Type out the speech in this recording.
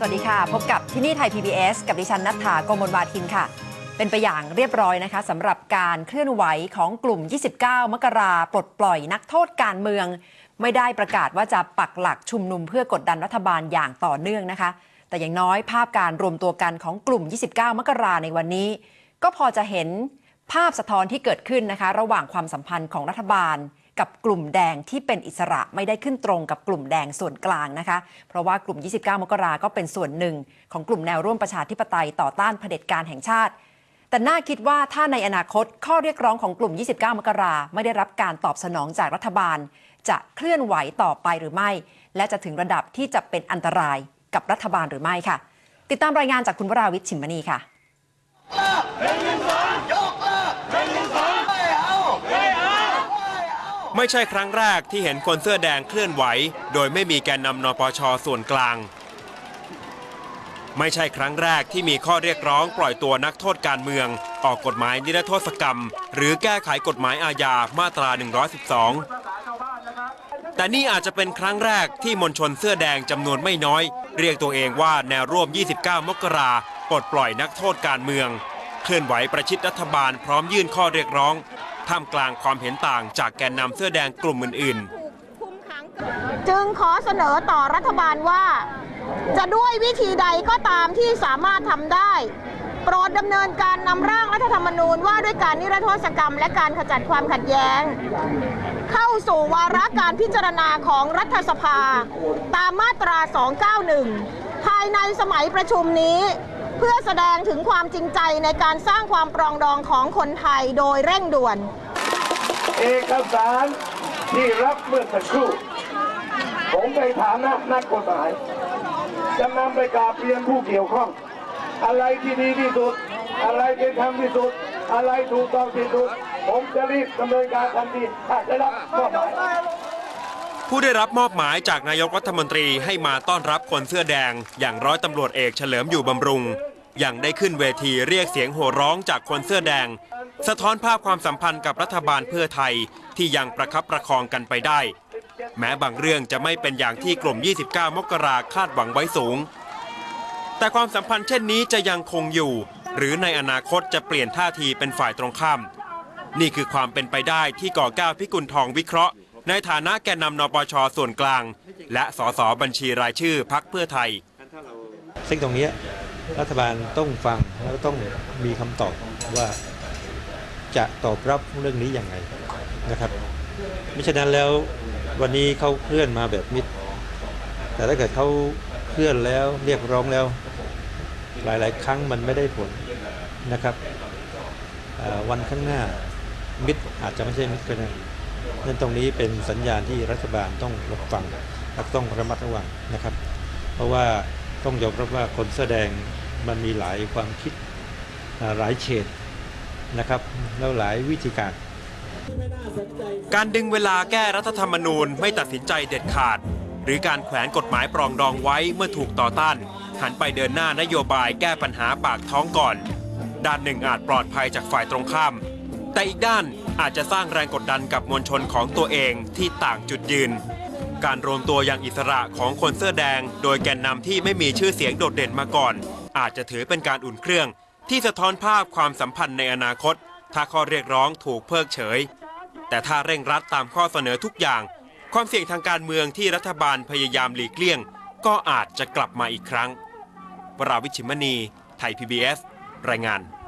สวัสดีค่ะ พบกับที่นี่ไทย PBS กับดิฉันนัทธากมลวาทินค่ะ เป็นไปอย่างเรียบร้อยนะคะสำหรับการเคลื่อนไหวของกลุ่ม 29 มกราปลดปล่อยนักโทษการเมือง ไม่ได้ประกาศว่าจะปักหลักชุมนุมเพื่อกดดันรัฐบาลอย่างต่อเนื่องนะคะ แต่อย่างน้อยภาพการรวมตัวกันของกลุ่ม 29 มกราในวันนี้ ก็พอจะเห็นภาพสะท้อนที่เกิดขึ้นนะคะ ระหว่างความสัมพันธ์ของรัฐบาล กับกลุ่มแดงที่เป็นอิสระไม่ได้ขึ้นตรงกับกลุ่มแดงส่วนกลางนะคะ เพราะว่ากลุ่ม 29 มกราก็เป็นส่วนหนึ่ง ของกลุ่มแนวร่วมประชาธิปไตยต่อต้านเผด็จการแห่งชาติ แต่น่าคิดว่าถ้าในอนาคตข้อเรียกร้องของกลุ่ม 29 มกราไม่ได้รับการตอบสนองจากรัฐบาล จะเคลื่อนไหวต่อไปหรือไม่ และจะถึงระดับที่จะเป็นอันตรายกับรัฐบาลหรือไม่ค่ะ ติดตามรายงานจากคุณวราวิทย์ชิมมณีค่ะ ไม่ใช่ครั้งแรกที่เห็นคนเสื้อแดงเคลื่อนไหว โดยไม่มีแกนนำนปชส่วนกลาง ไม่ใช่ครั้งแรกที่มีข้อเรียกร้องปล่อยตัวนักโทษการเมือง ออกกฎหมายนิรโทษกรรม หรือแก้ไขกฎหมายอาญามาตรา 112 แต่นี่อาจจะเป็นครั้งแรกที่มวลชนเสื้อแดงจำนวนไม่น้อย เรียกตัวเองว่าแนวร่วม 29 มกราปลดปล่อยนักโทษการเมือง เคลื่อนไหวประชิดรัฐบาลพร้อมยื่นข้อเรียกร้อง ท่ามกลางความเห็นต่างจากแกนนำเสื้อแดงกลุ่มอื่น ๆ จึงขอเสนอต่อรัฐบาลว่า จะด้วยวิธีใดก็ตามที่สามารถทำได้ โปรดดำเนินการนำร่างรัฐธรรมนูญว่าด้วยการนิรโทษกรรม และการขจัดความขัดแย้ง เข้าสู่วาระการพิจารณาของรัฐสภา ตามมาตรา 291 ภายในสมัยประชุมนี้ เพื่อแสดงถึงความจริงใจในการสร้างความปรองดองของคนไทยโดยเร่งด่วน เอกสารที่รับเมื่อสักครู่ ผมในฐานะนักกฎหมาย จะนำไปกราบเรียนผู้เกี่ยวข้อง อะไรที่ดีที่สุด อะไรเป็นธรรมที่สุด อะไรถูกต้องที่สุด ผมจะรีบดำเนินการทันทีถ้าได้รับมอบหมาย ผู้ได้รับมอบหมายจากนายกรัฐมนตรีให้มาต้อนรับคนเสื้อแดง อย่างร้อยตำรวจเอกเฉลิมอยู่บำรุง ยังได้ขึ้นเวทีเรียกเสียงโห่ร้องจากคนเสื้อแดง สะท้อนภาพความสัมพันธ์กับรัฐบาลเพื่อไทยที่ยังประคับประคองกันไปได้ แม้บางเรื่องจะไม่เป็นอย่างที่กลุ่ม 29 มกราคาดหวังไว้สูง แต่ความสัมพันธ์เช่นนี้จะยังคงอยู่ หรือในอนาคตจะเปลี่ยนท่าทีเป็นฝ่ายตรงข้าม นี่คือความเป็นไปได้ที่ก่อก้าวพิกุลทองวิเคราะห์ ในฐานะแกนนำนปชส่วนกลาง และสสบัญชีรายชื่อพักเพื่อไทย ซึ่งตรงนี้รัฐบาลต้องฟังแล้วต้องมีคำตอบว่าจะตอบรับเรื่องนี้อย่างไรนะครับมิฉะนั้นแล้ววันนี้เขาเคลื่อนมาแบบมิด แต่ถ้าเกิดเขาเคลื่อนแล้วเรียกร้องแล้ว หลาย ๆ ครั้งมันไม่ได้ผลนะครับวันข้างหน้ามิดอาจจะไม่ใช่มิดก็ได้ นั่นตรงนี้เป็นสัญญาณที่รัฐบาลต้องรับฟังและต้องระมัดระวังนะครับ เพราะว่าต้องยอมรับว่าคนแสดงมันมีหลายความคิดหลายเฉดนะครับแล้วหลายวิธีการ การดึงเวลาแก้รัฐธรรมนูญไม่ตัดสินใจเด็ดขาด หรือการแขวนกฎหมายปรองดองไว้เมื่อถูกต่อต้าน หันไปเดินหน้านโยบายแก้ปัญหาปากท้องก่อน ด้านหนึ่งอาจปลอดภัยจากฝ่ายตรงข้าม แต่อีกด้าน อาจจะสร้างแรงกดดันกับมวลชนของตัวเองที่ต่างจุดยืน การรวมตัวอย่างอิสระของคนเสื้อแดง โดยแกนนำที่ไม่มีชื่อเสียงโดดเด่นมาก่อน อาจจะถือเป็นการอุ่นเครื่อง ที่สะท้อนภาพความสัมพันธ์ในอนาคต ถ้าข้อเรียกร้องถูกเพิกเฉย แต่ถ้าเร่งรัดตามข้อเสนอทุกอย่าง ความเสี่ยงทางการเมืองที่รัฐบาลพยายามหลีกเลี่ยง ก็อาจจะกลับมาอีกครั้งวราวิชิมณี ไทย PBS รายงาน